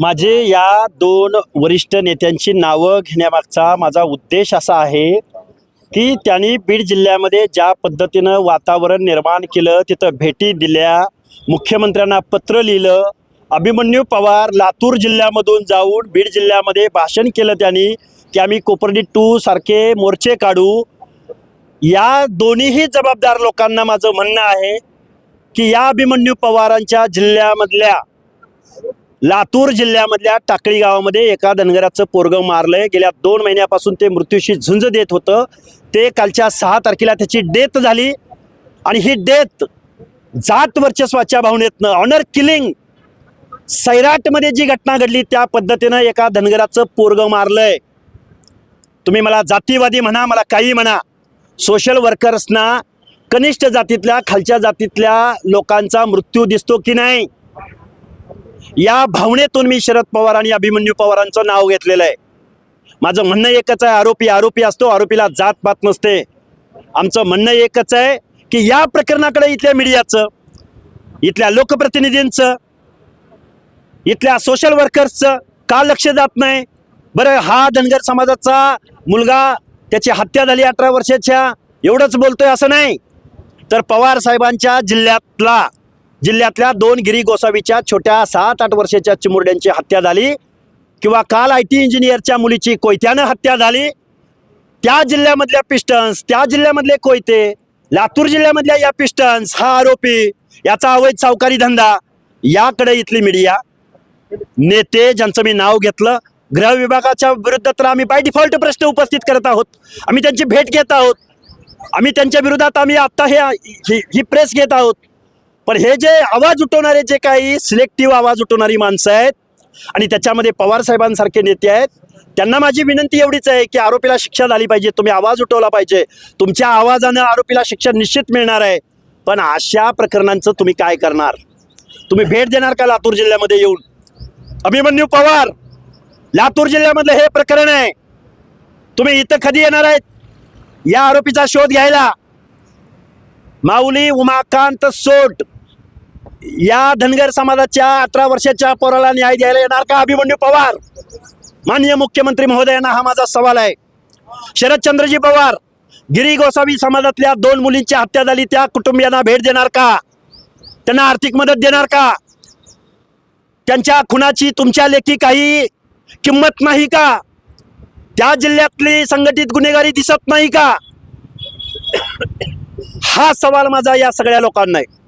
माझे या दोन वरिष्ठ नेत्यांची नावं घेण्यामागचा माझा उद्देश असा आहे की त्यांनी बीड जिल्ह्यामध्ये ज्या पद्धतीनं वातावरण निर्माण केलं तिथं भेटी दिल्या मुख्यमंत्र्यांना पत्र लिहिलं अभिमन्यू पवार लातूर जिल्ह्यामधून जाऊन बीड जिल्ह्यामध्ये भाषण केलं त्यांनी की आम्ही कोपर्डी टू सारखे मोर्चे काढू. या दोन्हीही जबाबदार लोकांना माझं म्हणणं आहे की या अभिमन्यू पवारांच्या जिल्ह्यामधल्या लातूर जिल्ह्यामधल्या टाकळी गावामध्ये एका धनगराचं पोरगं मारलंय. गेल्या दोन महिन्यापासून ते मृत्यूशी झुंज देत होतं. ते कालच्या सहा तारखेला त्याची डेथ झाली. आणि ही डेथ जात वर्चस्वाच्या भावनेतनं ऑनर किलिंग सैराटमध्ये जी घटना घडली त्या पद्धतीनं एका धनगराचं पोरगं मारलंय. तुम्ही मला जातीवादी म्हणा मला काही म्हणा सोशल वर्कर्सना कनिष्ठ जातीतल्या खालच्या जातीतल्या लोकांचा मृत्यू दिसतो की नाही? या भावनेतून मी शरद पवार आणि अभिमन्यू पवारांचं नाव घेतलेलं आहे. माझं म्हणणं एकच आहे आरोपी आरोपी असतो आरोपीला जात पात नसते. आमचं म्हणणं एकच आहे की या प्रकरणाकडे इथल्या मीडियाचं इथल्या लोकप्रतिनिधींचं इथल्या सोशल वर्कर्सचं का लक्ष जात नाही? बरं हा धनगर समाजाचा मुलगा त्याची हत्या झाली अठरा वर्षाच्या एवढंच बोलतोय असं नाही. तर पवार साहेबांच्या जिल्ह्यातला जिल्ह्यातल्या दोन गिरी गोसावीच्या छोट्या सात आठ वर्षाच्या चिमुरड्यांची हत्या झाली किंवा काल आय टी इंजिनियरच्या मुलीची कोयत्यानं हत्या झाली. त्या जिल्ह्यामधल्या पिस्टन्स त्या जिल्ह्यामधले कोयते लातूर जिल्ह्यामधल्या या पिस्टन्स हा आरोपी याचा अवैध सावकारी धंदा याकडे इथली मीडिया. नेते ज्यांचं मी नाव घेतलं गृह विभागाच्या विरुद्ध तर आम्ही बाय डिफॉल्ट प्रश्न उपस्थित करत आहोत. आम्ही त्यांची भेट घेत आहोत. आम्ही त्यांच्या विरोधात आम्ही आत्ता हे ही ही प्रेस घेत आहोत. पण हे जे आवाज उठवणारे जे काही सिलेक्टिव्ह आवाज उठवणारी माणसं आहेत आणि त्याच्यामध्ये पवार साहेबांसारखे नेते आहेत त्यांना माझी विनंती एवढीच आहे की आरोपीला शिक्षा झाली पाहिजे तुम्ही आवाज उठवला पाहिजे तुमच्या आवाजानं आरोपीला शिक्षा निश्चित मिळणार आहे. पण अशा प्रकरणांचं तुम्ही काय करणार? तुम्ही भेट देणार का लातूर जिल्ह्यामध्ये येऊन? अभिमन्यू पवार लातूर जिल्ह्यामधलं हे प्रकरण आहे. तुम्ही इथं कधी येणार आहेत? या आरोपीचा शोध घ्यायला. माऊली उमाकांत सोट. या धनगर समाजाच्या अठरा वर्षाच्या पोराला न्याय द्यायला येणार का? अभिमन्यू पवार. माननीय मुख्यमंत्री महोदयांना हा माझा सवाल आहे. शरदचंद्रजी पवार गिरी गोसावी समाजातल्या दोन मुलींची हत्या झाली त्या कुटुंबियांना भेट देणार का? त्यांना आर्थिक मदत देणार का? त्यांच्या खुनाची तुमच्या लेखी काही किंमत नाही का? त्या जिल्ह्यातली संघटित गुन्हेगारी दिसत नाही का? हा सवाल माझा या सगळ्या लोकांना आहे.